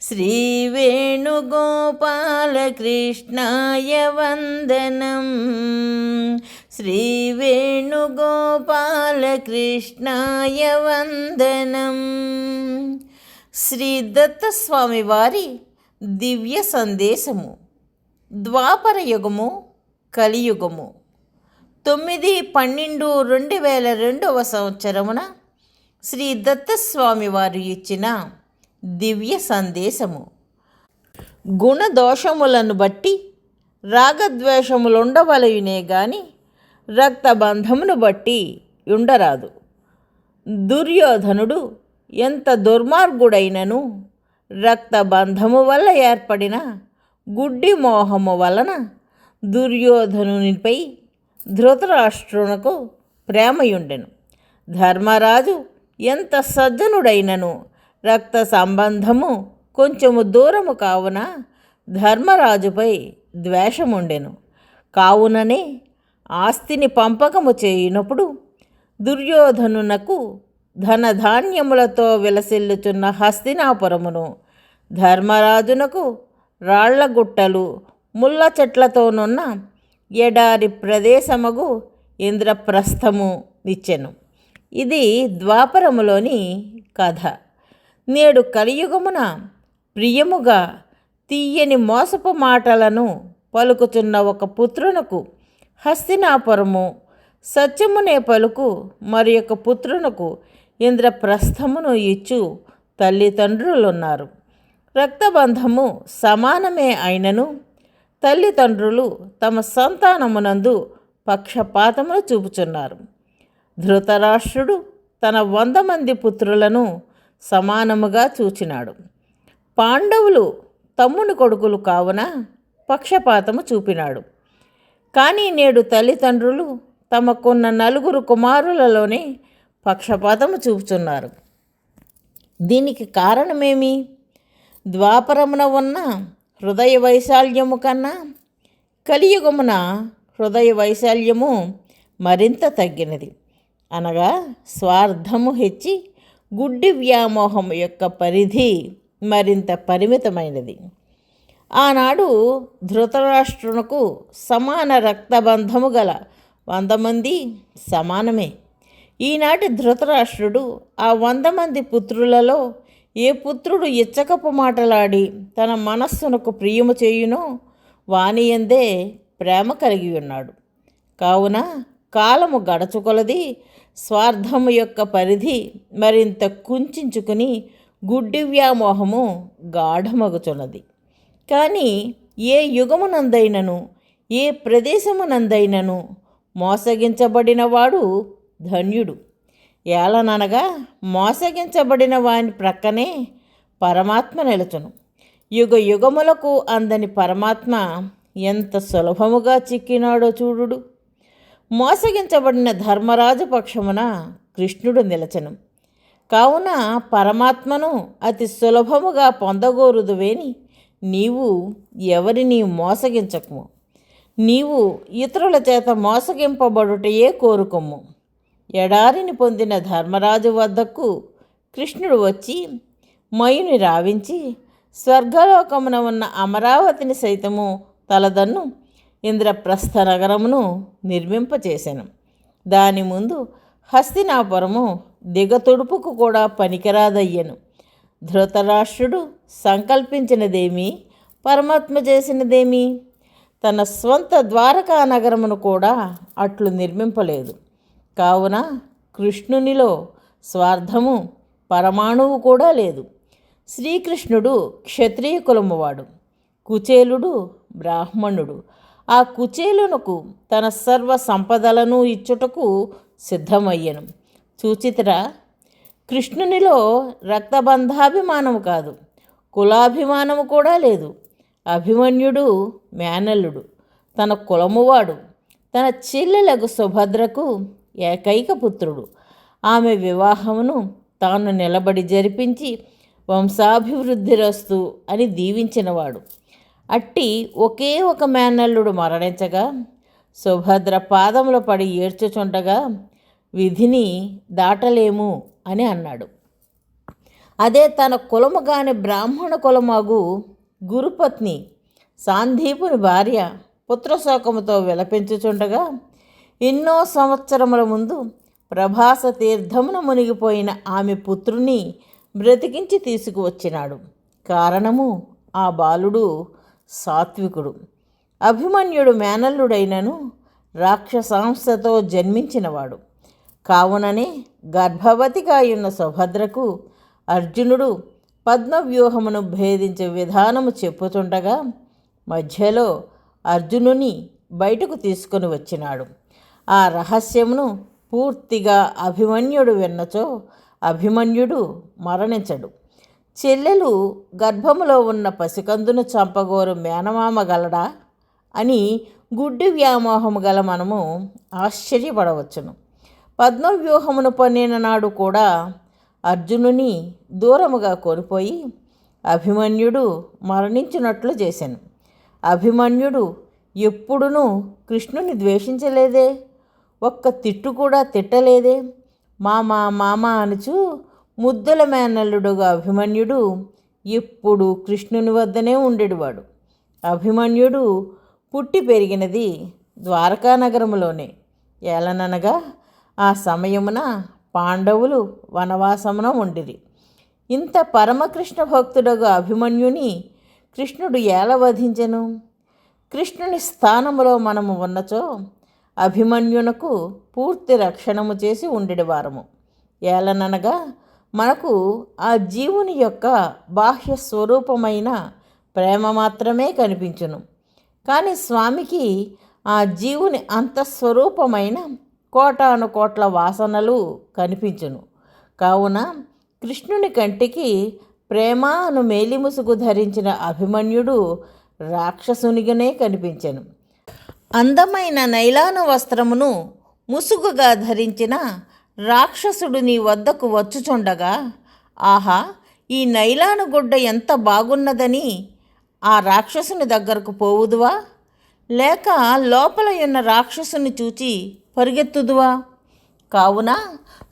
श्रीवेणुगोपालकृष्णाय वन्दनम् శ్రీవేణుగోపాలకృష్ణాయ వందనం శ్రీ దత్తస్వామి వారి దివ్య సందేశము ద్వాపర యుగము కలియుగము తొమ్మిది పన్నెండు రెండు వేల రెండవ సంవత్సరమున శ్రీ దత్తస్వామి వారు ఇచ్చిన దివ్య సందేశము. గుణదోషములను బట్టి రాగద్వేషములుండవలయునే గాని రక్తబంధమును బట్టి ఉండరాదు దుర్యోధనుడు ఎంత దుర్మార్గుడైనను రక్తబంధము వల్ల ఏర్పడిన గుడ్డి మోహము వలన దుర్యోధనునిపై ధృతరాష్ట్రునకు ప్రేమయుండెను. ధర్మరాజు ఎంత సజ్జనుడైనను రక్త సంబంధము కొంచెము దూరము కావున ధర్మరాజుపై ద్వేషముండెను. కావుననే ఆస్తిని పంపకము చేయునప్పుడు దుర్యోధనునకు ధనధాన్యములతో విలసిల్లుచున్న హస్తినాపురమును ధర్మరాజునకు రాళ్ళగుట్టలు ముళ్ళ చెట్లతోనున్న ఎడారి ప్రదేశముగు ఇంద్రప్రస్థము ఇచ్చెను ఇది ద్వాపరములోని కథ. నేడు కలియుగమున ప్రియముగా తీయని మోసపు మాటలను పలుకుచున్న ఒక పుత్రునకు హస్తినాపురము సత్యమునే పలుకు మరి యొక్క పుత్రునకు ఇంద్రప్రస్థమును ఇచ్చు తల్లిదండ్రులున్నారు. రక్తబంధము సమానమే అయినను తల్లిదండ్రులు తమ సంతానమునందు పక్షపాతమును చూపుచున్నారు. ధృతరాష్ట్రుడు తన వంద మంది పుత్రులను సమానముగా చూచినాడు. పాండవులు తమ్ముని కొడుకులు కావున పక్షపాతము చూపినాడు. కానీ నేడు తల్లిదండ్రులు తమకున్న నలుగురు కుమారులలోనే పక్షపాతము చూపుతున్నారు దీనికి కారణమేమి? ద్వాపరమున ఉన్న హృదయ వైశాల్యము కన్నా కలియుగమున హృదయ వైశాల్యము మరింత తగ్గినది. అనగా స్వార్థము హెచ్చి గుడ్డి వ్యామోహం యొక్క పరిధి మరింత పరిమితమైనది. ఆనాడు ధృతరాష్ట్రునకు సమాన రక్తబంధము గల వంద మంది సమానమే. ఈనాటి ధృతరాష్ట్రుడు ఆ వంద మంది పుత్రులలో ఏ పుత్రుడు ఇచ్చకపు మాటలాడి తన మనస్సునకు ప్రియము చేయునో వానియందే ప్రేమ కలిగి ఉన్నాడు. కావున కాలము గడచుకొలది స్వార్థము యొక్క పరిధి మరింత కుంచుకుని గుడ్డి వ్యామోహము గాఢమగుచున్నది. కానీ ఏ యుగమునందైనను ఏ ప్రదేశమునందైనను మోసగించబడినవాడు ధన్యుడు. ఏలననగా మోసగించబడిన వాని ప్రక్కనే పరమాత్మ నిలచును. యుగ యుగములకు అందని పరమాత్మ ఎంత సులభముగా చిక్కినాడో చూడుడు. మోసగించబడిన ధర్మరాజు పక్షమున కృష్ణుడు నిలచను. కావున పరమాత్మను అతి సులభముగా పొందగోరుదువేని నీవు ఎవరిని మోసగించకము. నీవు ఇతరుల చేత మోసగింపబడుటయే కోరుకొమ్ము. ఎడారిని పొందిన ధర్మరాజు వద్దకు కృష్ణుడు వచ్చి మయుని రావించి స్వర్గలోకమున ఉన్న అమరావతిని సైతము తలదన్ను ఇంద్రప్రస్థ నగరమును నిర్మింపచేశాను దాని ముందు హస్తినాపురము దిగతుడుపుకు కూడా పనికిరాదయ్యను. ధృతరాష్ట్రుడు సంకల్పించినదేమి? పరమాత్మ చేసినదేమి? తన స్వంత ద్వారకా నగరమును కూడా అట్లు నిర్మింపలేదు. కావున కృష్ణునిలో స్వార్థము పరమాణువు కూడా లేదు. శ్రీకృష్ణుడు క్షత్రియ కులమువాడు. కుచేలుడు బ్రాహ్మణుడు. ఆ కుచేలునకు తన సర్వ సంపదలను ఇచ్చుటకు సిద్ధమయ్యను. చూచితరా కృష్ణునిలో రక్తబంధాభిమానము కాదు కులాభిమానము కూడా లేదు. అభిమన్యుడు మేనల్లుడు తన కులమువాడు తన చెల్లెలకు సుభద్రకు ఏకైక పుత్రుడు. ఆమె వివాహమును తాను నిలబడి జరిపించి వంశాభివృద్ధిరస్తు అని దీవించినవాడు. అట్టి ఒకే ఒక మేనల్లుడు మరణించగా సుభద్ర పాదముల పడి ఏడ్చుచుండగా విధిని దాటలేము అని అన్నాడు. అదే తన కులము కాని బ్రాహ్మణ కులమగు గురుపత్ని సాందీపుని భార్య పుత్రశోకముతో విలపించుచుండగా ఎన్నో సంవత్సరముల ముందు ప్రభాస తీర్థమున మునిగిపోయిన ఆమె పుత్రుని బ్రతికించి తీసుకువచ్చినాడు. కారణము ఆ బాలుడు సాత్వికుడు. అభిమన్యుడు మేనల్లుడైనను రాక్షసంస్థతో జన్మించినవాడు. కావుననే గర్భవతిగా ఉన్న సుభద్రకు అర్జునుడు పద్మవ్యూహమును భేదించే విధానము చెప్పుతుండగా మధ్యలో అర్జునుని బయటకు తీసుకొని వచ్చినాడు. ఆ రహస్యమును పూర్తిగా అభిమన్యుడు విన్నచో అభిమన్యుడు మరణించడు. చెల్లెలు గర్భములో ఉన్న పసికందును చంపగోరు మేనమామ గలడా అని గుడ్డి వ్యామోహము గల మనము ఆశ్చర్యపడవచ్చును. పద్మవ్యూహమును పన్నిన నాడు కూడా అర్జునుని దూరముగా కోల్పోయి అభిమన్యుడు మరణించినట్లు చేశాను అభిమన్యుడు ఎప్పుడునూ కృష్ణుని ద్వేషించలేదే ఒక్క తిట్టు కూడా తిట్టలేదే మామా మామ అనుచు ముద్దుల మేనల్లుడుగా అభిమన్యుడు ఎప్పుడు కృష్ణుని వద్దనే ఉండేవాడు. అభిమన్యుడు పుట్టి పెరిగినది ద్వారకా నగరములోనే. ఏలననగా ఆ సమయమున పాండవులు వనవాసమున ఉండిరి. ఇంత పరమకృష్ణ భక్తుడగు అభిమన్యుని కృష్ణుడు ఎలా వధించెను? కృష్ణుని స్థానములో మనము ఉన్నచో అభిమన్యునకు పూర్తి రక్షణము చేసి ఉండేవారము ఏలననగా మనకు ఆ జీవుని యొక్క బాహ్య స్వరూపమైన ప్రేమ మాత్రమే కనిపించును. కానీ స్వామికి ఆ జీవుని అంతఃస్వరూపమైన కోటాను కోట్ల వాసనలు కనిపించును. కావున కృష్ణుని కంటికి ప్రేమ అను మేలిముసుగు ధరించిన అభిమన్యుడు రాక్షసునిగానే కనిపించను. అందమైన నైలాను వస్త్రమును ముసుగుగా ధరించిన రాక్షసుడు నీ వద్దకు వచ్చుచుండగా ఆహా ఈ నైలాను గుడ్డ ఎంత బాగున్నదని ఆ రాక్షసుని దగ్గరకు పోవుదువా? లేక లోపల ఉన్న రాక్షసుని చూచి పరిగెత్తుదువా? కావున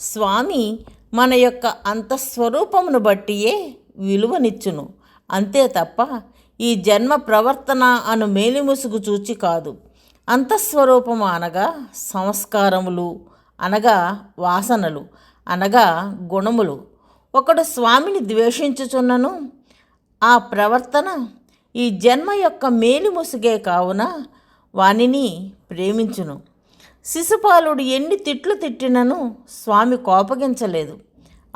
స్వామి మన యొక్క అంతఃస్వరూపమును బట్టియే విలువనిచ్చును. అంతే తప్ప ఈ జన్మ ప్రవర్తన అను మేలిముసుగు చూచి కాదు. అంతఃస్వరూపము అనగా సంస్కారములు అనగా వాసనలు అనగా గుణములు. ఒకడు స్వామిని ద్వేషించుచున్నను ఆ ప్రవర్తన ఈ జన్మ యొక్క మేలు ముసుగే కావున వానిని ప్రేమించును. శిశుపాలుడు ఎన్ని తిట్లు తిట్టినను స్వామి కోపగించలేదు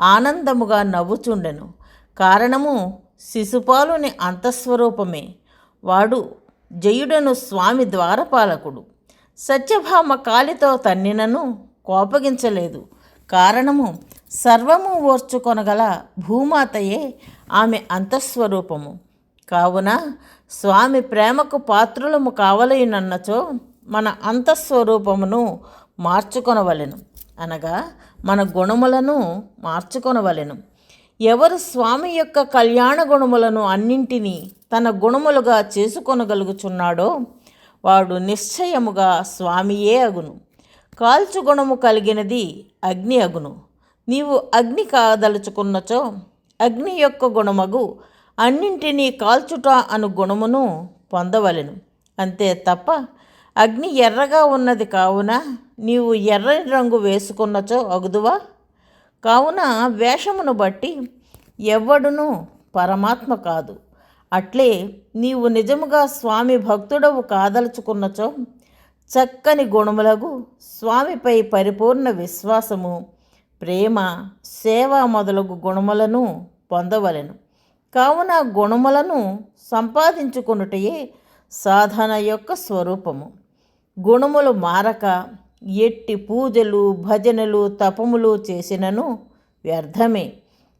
ఆనందముగా నవ్వుచుండెను. కారణము శిశుపాలుని అంతఃస్వరూపమే. వాడు జయుడను స్వామి ద్వారపాలకుడు. సత్యభామ కాలితో తన్నినను కోపగించలేదు. కారణము సర్వము ఓర్చుకొనగల భూమాతయే ఆమె అంతఃస్వరూపము. కావున స్వామి ప్రేమకు పాత్రులము కావలయునన్నచో మన అంతఃస్వరూపమును మార్చుకొనవలెను. అనగా మన గుణములను మార్చుకొనవలెను. ఎవరు స్వామి యొక్క కళ్యాణ గుణములను అన్నింటినీ తన గుణములుగా చేసుకొనగలుగుచున్నాడో వాడు నిశ్చయముగా స్వామియే అగును. కాల్చు గుణము కలిగినది అగ్ని అగును నీవు అగ్ని కాదలుచుకున్నచో అగ్ని యొక్క గుణమగు అన్నింటినీ కాల్చుట అను గుణమును పొందవలెను. అంతే తప్ప అగ్ని ఎర్రగా ఉన్నది కావున నీవు ఎర్రని రంగు వేసుకున్నచో అగుదువా? కావున వేషమును బట్టి ఎవ్వడును పరమాత్మ కాదు. అట్లే నీవు నిజముగా స్వామి భక్తుడవు కాదలుచుకున్నచో చక్కని గుణములకు స్వామిపై పరిపూర్ణ విశ్వాసము ప్రేమ సేవ మొదలగు గుణములను పొందవలెను. కావున గుణములను సంపాదించుకొనుటయే సాధన యొక్క స్వరూపము. గుణములు మారక ఎట్టి పూజలు భజనలు తపములు చేసినను వ్యర్థమే.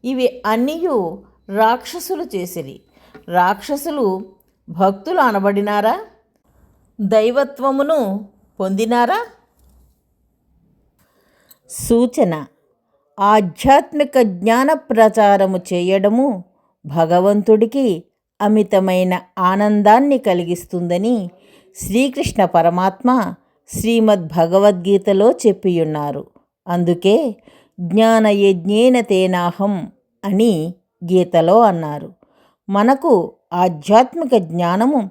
ఇవి అన్నీ రాక్షసులు చేసిరి. రాక్షసులు భక్తులు అనబడినారా? దైవత్వమును పొందినారా? సూచన. ఆధ్యాత్మిక జ్ఞాన ప్రచారము చేయడము భగవంతుడికి అమితమైన ఆనందాన్ని కలిగిస్తుందని శ్రీకృష్ణ పరమాత్మ శ్రీమద్ భగవద్గీతలో చెప్పియున్నారు. అందుకే జ్ఞానయజ్ఞేన తేనాహం అని గీతలో అన్నారు. మనకు ఆధ్యాత్మిక జ్ఞానము